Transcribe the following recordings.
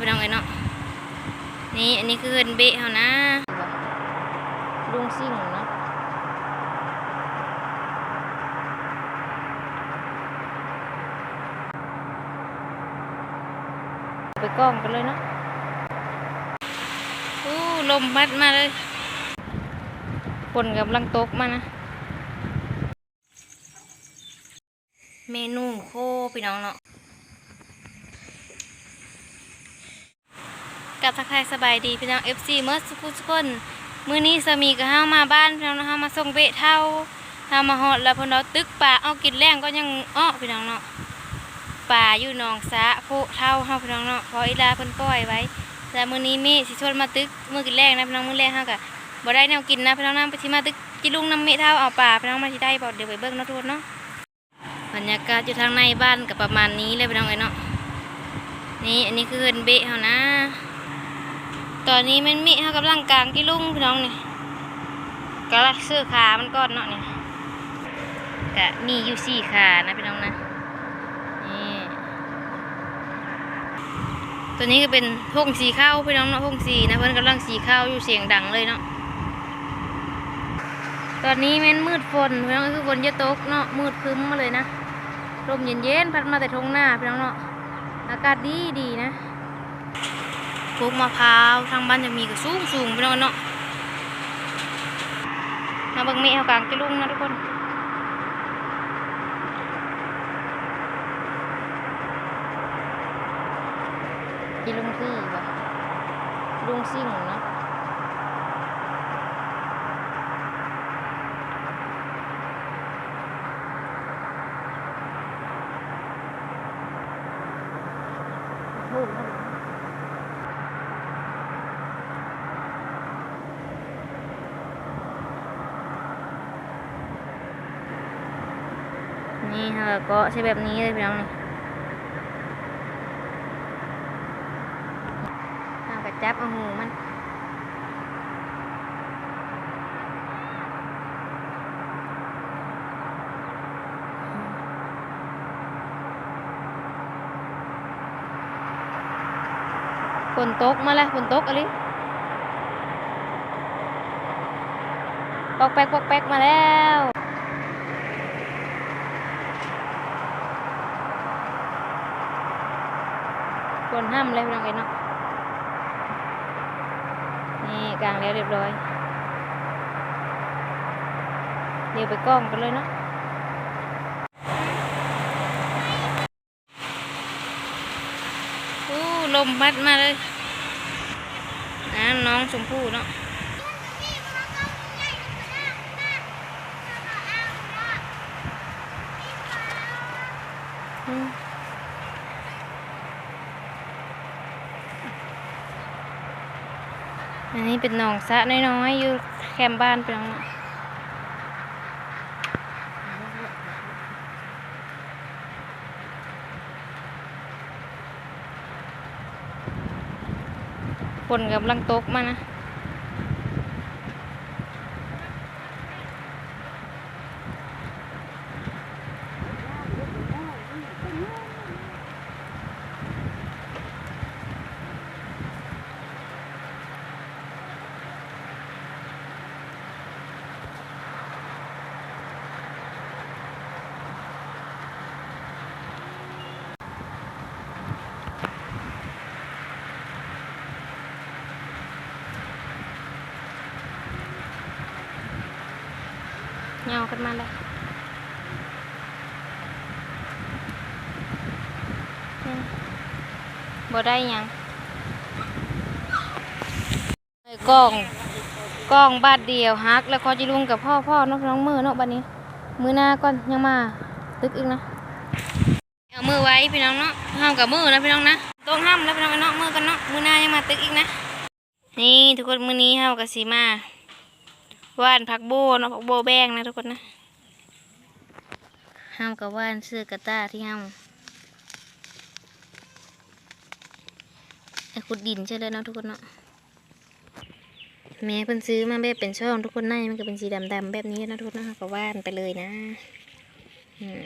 ไปน้องเอ้ยเนาะนี่อันนี้คือเฮือนเบะเฮานะลุงซิ่งเนาะไปกล้องกันเลยเนาะอู้ลมพัดมาเลยฝนกำลังตกมานะเมนูโคพี่น้องเนาะ กับทักทายสบายดีพี่น้อง FC เมื่อสุกุทุกคนมื้อนี้สามีกับเฮามาบ้านพี่น้องเนาะเฮามาส่งเบะเท่าเฮามาฮอดแล้วพิ่นเอาตึกป่าเอากินแรงก็ยังอ้อพี่น้องเนาะป่าอยู่หนองสะโพเท่าเฮาพี่น้องเนาะพออีลาเพิ่นปล่อยไว้แล้วมื้อนี้มีสิชวนมาตึกมื้อกินแรงนะพี่น้องมื้อแรกเฮาก็บ่ได้แนวกินนะพี่น้องน้ำไปสิมาตึกกินลุงน้ำเมะเท่าเอาป่าพี่น้องมาสิได้บ่เดี๋ยวไปเบิ่งเนาะทุกคนเนาะบรรยากาศอยู่ทางในบ้านกับประมาณนี้เลยพี่น้องเอ้เนาะนี่อันนี้คือเฮือนเบะเฮานะ ตอนนี้มันมีเฮากำลังกลางกี่ลุงพี่น้องเนี่ยกำลังซื้อขามันก่อนเนาะเนี่ยกะมีอยู่สี่ขานะพี่น้องนะนี่ตัวนี้ก็เป็นพงสีข้าวพี่น้องเนาะพงสีนะเพื่อนกำลังสีข้าวอยู่เสียงดังเลยเนาะตอนนี้แมันมืดฝนพี่น้องก็คือฝนจะตกเนาะมืดคึ้มมาเลยนะลมเย็นๆพัดมาแต่ทงหน้าพี่น้องเนาะอากาศดีดีนะ พวกมะพร้าวทางบ้านจะมีก็สูงสูงๆพี่น้องเนาะมาเบิ่งเมฆกลางกิลุงนะทุกคนกิลุงที่วะลุงซิ่งเนาะ นี่ค่ะก็ใช้แบบนี้เลยพี่น้องนี่เอากระจับเอาหูมันฝนตกมาแล้วฝนตกอะไรปอกแป๊กปอกแป๊กมาแล้ว คนห้ามเลยพี่น้องเอ็นเนาะนี่กลางแล้วเรียบร้อยเดี๋ยวไปกล้องกันเลยเนาะอู้ลมพัดมาเลยน้ำน้องชมพู่เนาะ อันนี้เป็นหนองสะน้อยๆอยู่แคมบ้านเป็นองฝนกำลังตกมานะ เงากันมาเลยอืมบ่ได้ยังกล้องกล้องบาทเดียวฮัก แล้วก็จิลุงกับพ่อพ่อน้องน้องมือเนาะบัดนี้ มือหน้าก่อนยังมาตึกอีกนะเอามือไว้พี่น้องเนาะห้ามกับมือนะพี่น้องนะต้องห้ามแล้วพี่น้องเนาะมือกันเนาะมือหน้ายังมาตึกอีกนะนี่ทุกคนมือนี้ห้ามกับสีมา ว่านผักโบเนาะผักโบแบงนะทุกคนนะห้ามกับว่านเสื้อกระต้าที่ห้ามไอ้ขุดดินใช่เลยเนาะทุกคนเนาะแม่เพิ่นซื้อมาแบบเป็นช่องทุกคนในมันก็เป็นสีดำๆแบบนี้นะทุกคนนะก็ว่านไปเลยนะอืม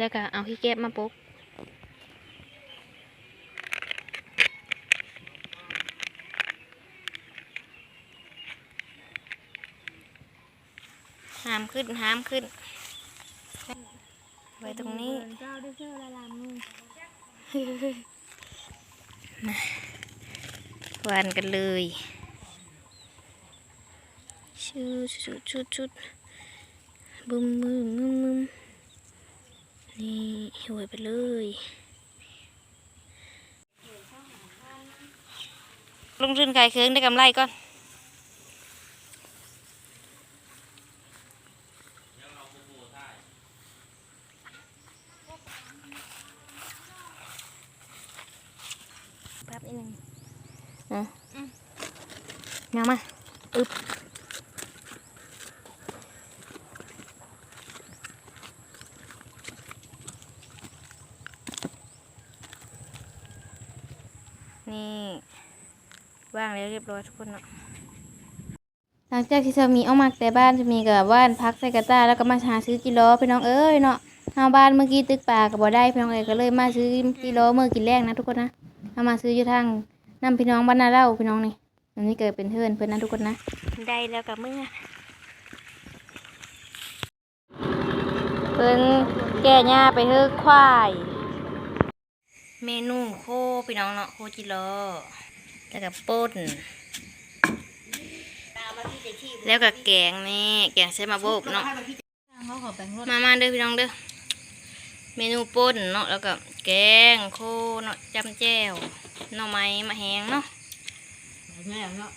แล้วก็เอาขี้เก็บมาปุ๊บห้ามขึ้นห้ามขึ้น ไว้ตรงนี้เจ้าหวานกันเลยชุดชุดชุดชุดบึมบึมบึมบึม วยไปเลย ลงทุนขายเครื่องได้กำไรก่อนแป๊บนิดนึงอะยังมา อึบ นี่ว่างแล้วเรียบร้อยทุกคนเนาะหลังจากที่สามีออกมาแต่บ้านสามีกับบ้านพักใส่กระตาแล้วก็มาหาซื้อกิโลพี่น้องเอ้ยเนาะเฮาบ้านเมื่อกี้ตึกป่าก็บ่ได้พี่น้องเอ้ยก็เลยมาซื้อกิโลเมื่อกินแรกนะทุกคนนะเอามาซื้ออยู่ทางนำพี่น้องบ้านนาเล่าพี่น้องนี่อันนี้เกิดเป็นเพื่อนเพื่อนนะทุกคนนะ ได้แล้วกับมึงอะเพิ่นแก่หญ้าไปเฮือควาย เมนูโคพี่น้องเนาะโคกิโลแล้วก็ป่นแล้วก็แกงนี่แกงใช้มาโบบเนาะเขาขอแบ่งรถมามาเด้อพี่น้องเด้อเมนูป่นเนาะแล้วก็แกงโคเนาะจำแจ่วหน่อไม้มะแหงเนาะแม่เนาะ